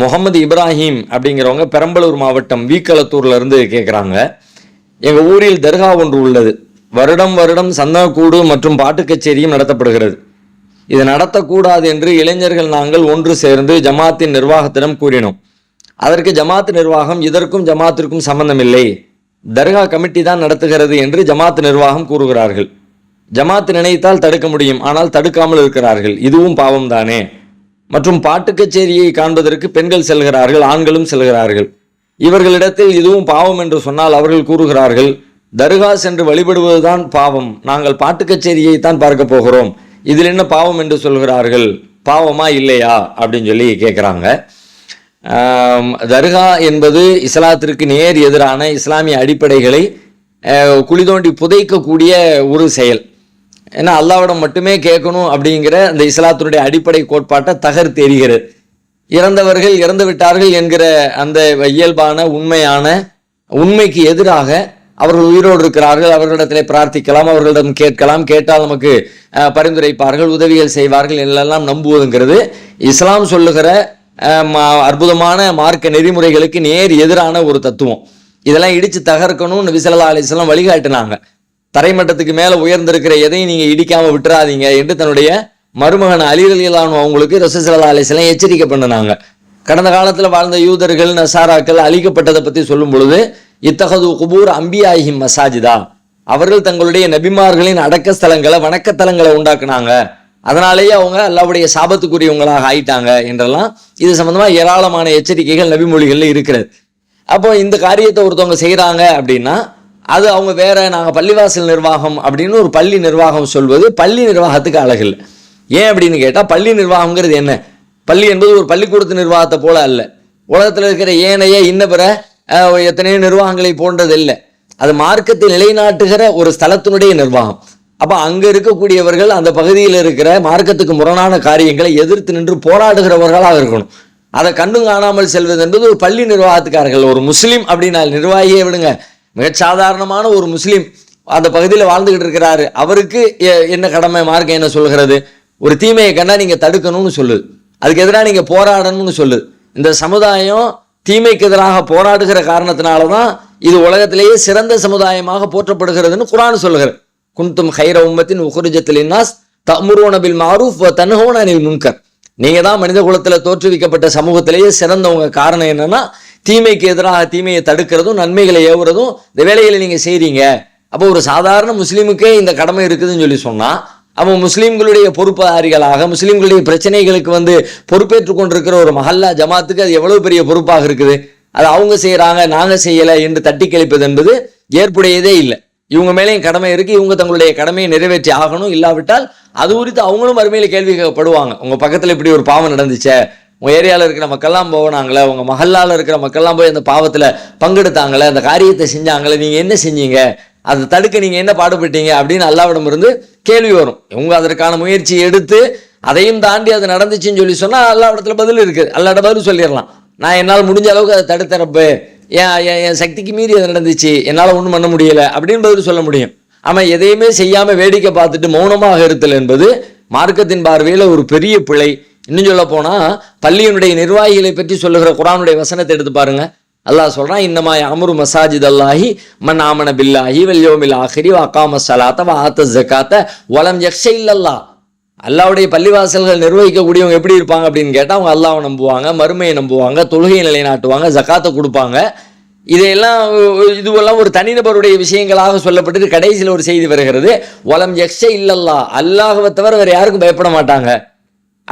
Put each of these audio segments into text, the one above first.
முகமது இப்ராஹிம் அப்படிங்கிறவங்க பெரம்பலூர் மாவட்டம் வீக்களத்தூர்ல இருந்து கேட்குறாங்க எங்க ஊரில் தர்கா ஒன்று உள்ளது. வருடம் வருடம் சந்தனக்கூடு மற்றும் பாட்டு கச்சேரியும் நடத்தப்படுகிறது. இது நடத்தக்கூடாது என்று இளைஞர்கள் நாங்கள் ஒன்று சேர்ந்து ஜமாத்தின் நிர்வாகத்திடம் கூறினோம். அதற்கு ஜமாத் நிர்வாகம் இதற்கும் ஜமாத்திற்கும் சம்பந்தமில்லை. தர்கா கமிட்டி தான் நடத்துகிறது என்று ஜமாத் நிர்வாகம் கூறுகிறார்கள். ஜமாத் நினைத்தால் தடுக்க முடியும். ஆனால் தடுக்காமல் இருக்கிறார்கள். இதுவும் பாவம் தானே மற்றும் பாட்டு கச்சேரியை காண்பதற்கு பெண்கள் செல்கிறார்கள் ஆண்களும் செல்கிறார்கள். இவர்களிடத்தில் இதுவும் பாவம் என்று சொன்னால் அவர்கள் கூறுகிறார்கள் தர்கா சென்று வழிபடுவதுதான் பாவம். நாங்கள் பாட்டு கச்சேரியை தான் பார்க்க போகிறோம். இதில் என்ன பாவம் என்று சொல்கிறார்கள்? பாவமா இல்லையா? அப்படின்னு சொல்லி கேட்குறாங்க. தர்கா என்பது இஸ்லாத்திற்கு நேர் எதிரான இஸ்லாமிய அடிப்படைகளை குழி தோண்டி புதைக்கக்கூடிய ஒரு செயல். ஏன்னா அல்லாவிடம் மட்டுமே கேட்கணும் அப்படிங்கிற அந்த இஸ்லாத்தினுடைய அடிப்படை கோட்பாட்டை தகர்த்து எறிகிறது. இறந்தவர்கள் இறந்து விட்டார்கள் என்கிற அந்த இயல்பான உண்மையான உண்மைக்கு எதிராக அவர்கள் உயிரோடு இருக்கிறார்கள் அவர்களிடத்திலே பிரார்த்திக்கலாம் அவர்களிடம் கேட்கலாம் கேட்டால் நமக்கு பரிந்துரைப்பார்கள் உதவிகள் செய்வார்கள் எல்லாம் நம்புவதுங்கிறது. இஸ்லாம் சொல்லுகிற அற்புதமான மார்க்க நெறிமுறைகளுக்கு நேர் எதிரான ஒரு தத்துவம். இதெல்லாம் இடிச்சு தகர்க்கணும்னு விசலா அலிஸ்லாம் வழிகாட்டினாங்க. தரைமட்டத்துக்கு மேலே உயர்ந்திருக்கிற எதையும் நீங்கள் இடிக்காமல் விட்டுறாதீங்க என்று தன்னுடைய மருமகன் அலிரலியலானு அவங்களுக்கு ரசூசல்லா அலிஸ்லாம் எச்சரிக்கை பண்ணினாங்க. கடந்த காலத்தில் வாழ்ந்த யூதர்கள் நசாராக்கள் அழிக்கப்பட்டதை பற்றி சொல்லும் பொழுது இத்தகது குபூர் அம்பியாஹிம் மசாஜிதா. அவர்கள் தங்களுடைய நபிமார்களின் அடக்க ஸ்தலங்களை வணக்கத்தலங்களை உண்டாக்குனாங்க. அதனாலேயே அவங்க அல்லாவுடைய சாபத்துக்குரியவங்களாக ஆயிட்டாங்க என்றெல்லாம் இது சம்பந்தமா ஏராளமான எச்சரிக்கைகள் நபிமொழிகளில் இருக்கிறது. அப்போ இந்த காரியத்தை ஒருத்தவங்க செய்கிறாங்க அப்படின்னா அது அவங்க வேற நாங்கள் பள்ளிவாசல் நிர்வாகம் அப்படின்னு ஒரு பள்ளி நிர்வாகம் சொல்வது பள்ளி நிர்வாகத்துக்கு அழகில்லை. ஏன் அப்படின்னு கேட்டால் பள்ளி நிர்வாகம்ங்கிறது என்ன? பள்ளி என்பது ஒரு பள்ளிக்கூடத்து நிர்வாகத்தை போல அல்ல. உலகத்தில் இருக்கிற ஏனைய இன்ன பிற எத்தனையோ நிர்வாகங்களை போன்றது இல்லை. அது மார்க்கத்தை நிலைநாட்டுகிற ஒரு ஸ்தலத்தினுடைய நிர்வாகம். அப்போ அங்கே இருக்கக்கூடியவர்கள் அந்த பகுதியில் இருக்கிற மார்க்கத்துக்கு முரணான காரியங்களை எதிர்த்து நின்று போராடுகிறவர்களாக இருக்கணும். அதை கண்டும் காணாமல் செல்வது என்பது ஒரு பள்ளி நிர்வாகத்துக்காரர்கள். ஒரு முஸ்லீம் அப்படின்னா நிர்வாகியே விடுங்க. மிக சாதாரணமான ஒரு முஸ்லீம் அந்த பகுதியில் வாழ்ந்துகிட்டு இருக்கிறாரு. அவருக்கு என்ன கடமை மார்க்கம் என்ன சொல்கிறது ஒரு தீமையை கண்டா நீங்கள் தடுக்கணும்னு சொல்லுது அதுக்கு எதிராக நீங்கள் போராடணும்னு சொல்லுது இந்த சமுதாயம் தீமைக்கு எதிராக போராடுகிற காரணத்தினால தான் இது உலகத்திலேயே சிறந்த சமுதாயமாக போற்றப்படுகிறதுன்னு குரான் சொல்லுகிறது. குந்தும் ஹைர உம்மத்தின் உகுரிஜத்தில் இன்னாஸ் பில் மாரூஃப் வ அனில் முன்கர். நீங்கள் தான் மனித குலத்தில் தோற்றுவிக்கப்பட்ட சமூகத்திலேயே சிறந்தவங்க காரணம் என்னென்னா தீமைக்கு எதிராக தீமையை தடுக்கிறதும் நன்மைகளை ஏவுறதும் இந்த வேலைகளை நீங்கள் செய்கிறீங்க அப்போ ஒரு சாதாரண முஸ்லீமுக்கே இந்த கடமை இருக்குதுன்னு சொல்லி சொன்னால் அவன் முஸ்லீம்களுடைய பொறுப்பாரிகளாக முஸ்லீம்களுடைய பிரச்சனைகளுக்கு வந்து பொறுப்பேற்று கொண்டிருக்கிற ஒரு மஹல்லா ஜமாத்துக்கு அது எவ்வளோ பெரிய பொறுப்பாக இருக்குது? அது அவங்க செய்கிறாங்க நாங்கள் செய்யலை என்று தட்டி கழிப்பது என்பது ஏற்புடையதே இல்லை. இவங்க மேலேயும் கடமை இருக்கு இவங்க தங்களுடைய கடமையை நிறைவேற்றி ஆகணும் இல்லாவிட்டால் அது குறித்து அவங்களும் மறுமையில கேள்வி கேட்கப்படுவாங்க. உங்க பக்கத்துல இப்படி ஒரு பாவம் நடந்துச்சே உங்கள் ஏரியாவில் இருக்கிற மக்கள்லாம் போனாங்களே உங்கள் மஹல்லால இருக்கிற மக்கள்லாம் போய் அந்த பாவத்தில் பங்கெடுத்தாங்களே அந்த காரியத்தை செஞ்சாங்களே நீங்கள் என்ன செஞ்சீங்க? அதை தடுக்க நீங்கள் என்ன பாடுபட்டீங்க? அப்படின்னு அல்லாவிடம் இருந்து கேள்வி வரும். இவங்க அதற்கான முயற்சி எடுத்து அதையும் தாண்டி அது நடந்துச்சுன்னு சொல்லி சொன்னா அல்லாவிடத்துல பதில் இருக்குது அல்லாட பதில் சொல்லிடலாம். நான் என்னால் முடிஞ்ச அளவுக்கு அதை தடுத்தரப்பு என் என் சக்திக்கு மீறி அது நடந்துச்சு. என்னால் ஒன்றும் பண்ண முடியலை அப்படின்னு பதில் சொல்ல முடியும். ஆமாம் எதையுமே செய்யாமல் வேடிக்கை பார்த்துட்டு மௌனமாக இருத்தல் என்பது மார்க்கத்தின் பார்வையில் ஒரு பெரிய பிழை. இன்னும் சொல்ல போனால் பள்ளியினுடைய நிர்வாகிகளை பற்றி சொல்லுகிற குரானுடைய வசனத்தை எடுத்து பாருங்க. அல்லாஹ் சொல்றான் இன்னமா அமரு மசாஜித் அல்லாஹி மன் ஆமன பில்லாஹி வல்யோமில் ஆஹிரி வாக்காம சலாத்த வாத்த ஜக்காத்த வலம் யக்ஷ இல்லல்லா அல்லாவுடைய பள்ளிவாசல்கள் நிர்வகிக்கக்கூடியவங்க எப்படி இருப்பாங்க அப்படின்னு கேட்டால் அவங்க அல்லாவை நம்புவாங்க மறுமையை நம்புவாங்க தொழுகையை நிலைநாட்டுவாங்க ஜக்காத்தை கொடுப்பாங்க. இதையெல்லாம் இதுவெல்லாம் ஒரு தனிநபருடைய விஷயங்களாக சொல்லப்பட்டு கடைசியில் ஒரு செய்தி வருகிறது. வளம் யக்ஷ இல்லல்லா அல்லாஹவை தவிர வேறு யாருக்கும் பயப்பட மாட்டாங்க.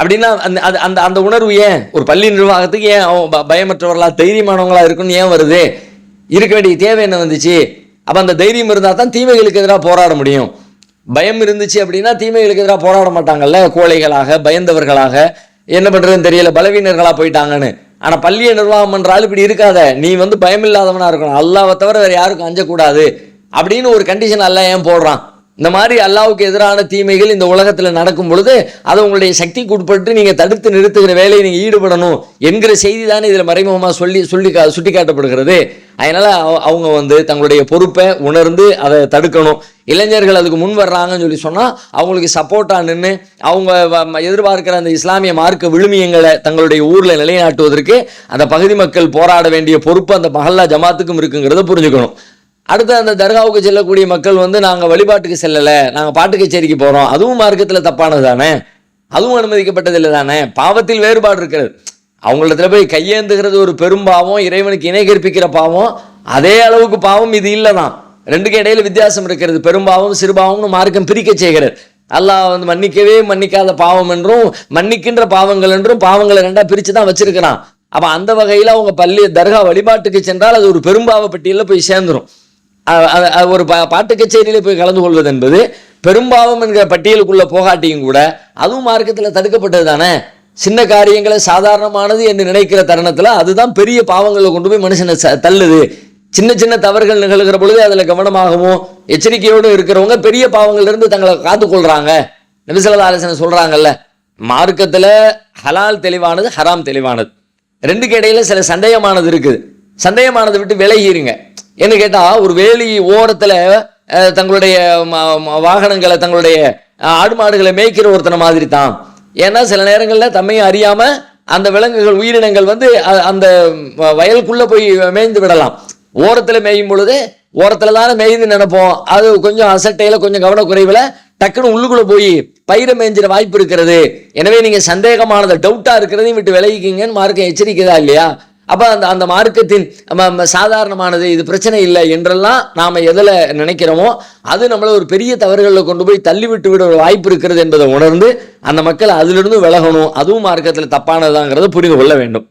அப்படின்னா அந்த அது- அந்த அந்த உணர்வு ஏன்? ஒரு பள்ளி நிர்வாகத்துக்கு ஏன் அவன் ப- பயமற்றவர்களா தைரியமானவங்களா இருக்குன்னு ஏன் வருது? இருக்க வேண்டிய தேவை என்ன வந்துச்சு? அப்ப அந்த தைரியம் இருந்தால் தான் தீமைகளுக்கு எதிராக போராட முடியும். பயம் இருந்துச்சு அப்படின்னா தீமைகளுக்கு எதிராக போராட மாட்டாங்கல்ல? கோழைகளாக பயந்தவர்களாக. என்ன பண்றதுன்னு தெரியல பலவீனர்களா போயிட்டாங்கன்னு. ஆனா பள்ளியை நிர்வாகம் என்றால் இப்படி இருக்காத. நீ வந்து பயம் இல்லாதவனா இருக்கணும். அல்லாவை தவிர வேற யாருக்கும் அஞ்சக்கூடாது. அப்படின்னு ஒரு கண்டிஷன் அல்ல ஏன் போடுறான்? இந்த மாதிரி அல்லாவுக்கு எதிரான தீமைகள் இந்த உலகத்தில் நடக்கும் பொழுது அதை உங்களுடைய சக்திக்கு உட்பட்டு நீங்கள் தடுத்து நிறுத்துகிற வேலையை நீங்கள் ஈடுபடணும் என்கிற செய்தி தானே இதில் மறைமுகமாக சொல்லி சொல்லி கா- சுட்டி காட்டப்படுகிறது அதனால் அவ- அவங்க வந்து தங்களுடைய பொறுப்பை உணர்ந்து அதை தடுக்கணும். இளைஞர்கள் அதுக்கு முன் வர்றாங்கன்னு சொல்லி சொன்னால் அவங்களுக்கு சப்போர்ட்டாக நின்று அவங்க எதிர்பார்க்கிற அந்த இஸ்லாமிய மார்க்க விழுமியங்களை தங்களுடைய ஊரில் நிலைநாட்டுவதற்கு அந்த பகுதி மக்கள் போராட வேண்டிய பொறுப்பு அந்த மஹல்லா ஜமாத்துக்கும் இருக்குங்கிறத புரிஞ்சுக்கணும். அடுத்து அந்த தர்காவுக்கு செல்லக்கூடிய மக்கள் வந்து நாங்கள் வழிபாட்டுக்கு செல்லலை நாங்கள் பாட்டு கச்சேரிக்கு போகிறோம் அதுவும் மார்க்கத்தில் தப்பானது தானே அதுவும் அனுமதிக்கப்பட்டதில்லை தானே பாவத்தில் வேறுபாடு இருக்கிறது. அவங்களிடத்துல போய் கையேந்துகிறது ஒரு பெரும்பாவம் இறைவனுக்கு இணை கற்பிக்கிற பாவம் அதே அளவுக்கு பாவம் இது இல்லை தான் ரெண்டுக்கும் இடையில வித்தியாசம் இருக்கிறது. பெரும்பாவம் சிறுபாவம்னு மார்க்கம் பிரிக்க செய்கிறது. அல்லாஹ் வந்து மன்னிக்கவே மன்னிக்காத பாவம் என்றும் மன்னிக்கின்ற பாவங்கள் என்றும் பாவங்களை ரெண்டாக பிரித்து தான் வச்சிருக்கிறான். அப்போ அந்த வகையில் அவங்க பள்ளி தர்கா வழிபாட்டுக்கு சென்றால் அது ஒரு பெரும்பாவ பட்டியலில் போய் சேர்ந்துடும் ஒரு பா- பாட்டு கச்சேரியில் போய் கலந்து கொள்வது என்பது பெரும்பாவம் என்கிற பட்டியலுக்குள்ளே போகாட்டியும் கூட அதுவும் மார்க்கத்தில் தடுக்கப்பட்டது தானே? சின்ன காரியங்களை சாதாரணமானது என்று நினைக்கிற தருணத்தில் அதுதான் பெரிய பாவங்களை கொண்டு போய் மனுஷனை ச- தள்ளுது. சின்ன சின்ன தவறுகள் நிகழ்கிற பொழுது அதில் கவனமாகவும் எச்சரிக்கையோடும் இருக்கிறவங்க பெரிய பாவங்கள்லேருந்து தங்களை காத்துக்கொள்கிறாங்க நபிசல்லா ஆலோசனை சொல்கிறாங்கல்ல மார்க்கத்தில் ஹலால் தெளிவானது ஹராம் தெளிவானது. ரெண்டுக்கு இடையில சில சந்தேகமானது இருக்குது. சந்தேகமானதை விட்டு விலகிடுங்க என்ன கேட்டால் ஒரு வேலி ஓரத்தில் தங்களுடைய வாகனங்களை தங்களுடைய ஆடு மாடுகளை மேய்க்கிற ஒருத்தனை மாதிரி தான் ஏன்னா சில நேரங்களில் தம்மையும் அறியாமல் அந்த விலங்குகள் உயிரினங்கள் வந்து அந்த வ- போய் மேய்ந்து விடலாம். ஓரத்தில் மேயும் பொழுது ஓரத்தில் தானே மேய்ந்து நினைப்போம். அது கொஞ்சம் அசட்டையில் கொஞ்சம் கவனக்குறைவில் டக்குன்னு உள்ளுக்குள்ளே போய் பயிரை மேய்ஞ்சிட வாய்ப்பு இருக்கிறது. எனவே நீங்கள் சந்தேகமானதை டவுட்டாக இருக்கிறதையும் விட்டு விலகிக்கிங்கன்னு மார்க்கம் எச்சரிக்கைதா இல்லையா? அப்போ அந்த அந்த மார்க்கத்தின் சாதாரணமானது இது பிரச்சனை இல்லை என்றெல்லாம் நாம எதில் நினைக்கிறோமோ அது நம்மளை ஒரு பெரிய தவறுகளில் கொண்டு போய் தள்ளி விட்டு விட ஒரு வாய்ப்பு இருக்கிறது என்பதை உணர்ந்து அந்த மக்கள் அதிலிருந்து விலகணும். அதுவும் மார்க்கத்தில் தப்பானதாங்கிறத புரிந்து கொள்ள வேண்டும்.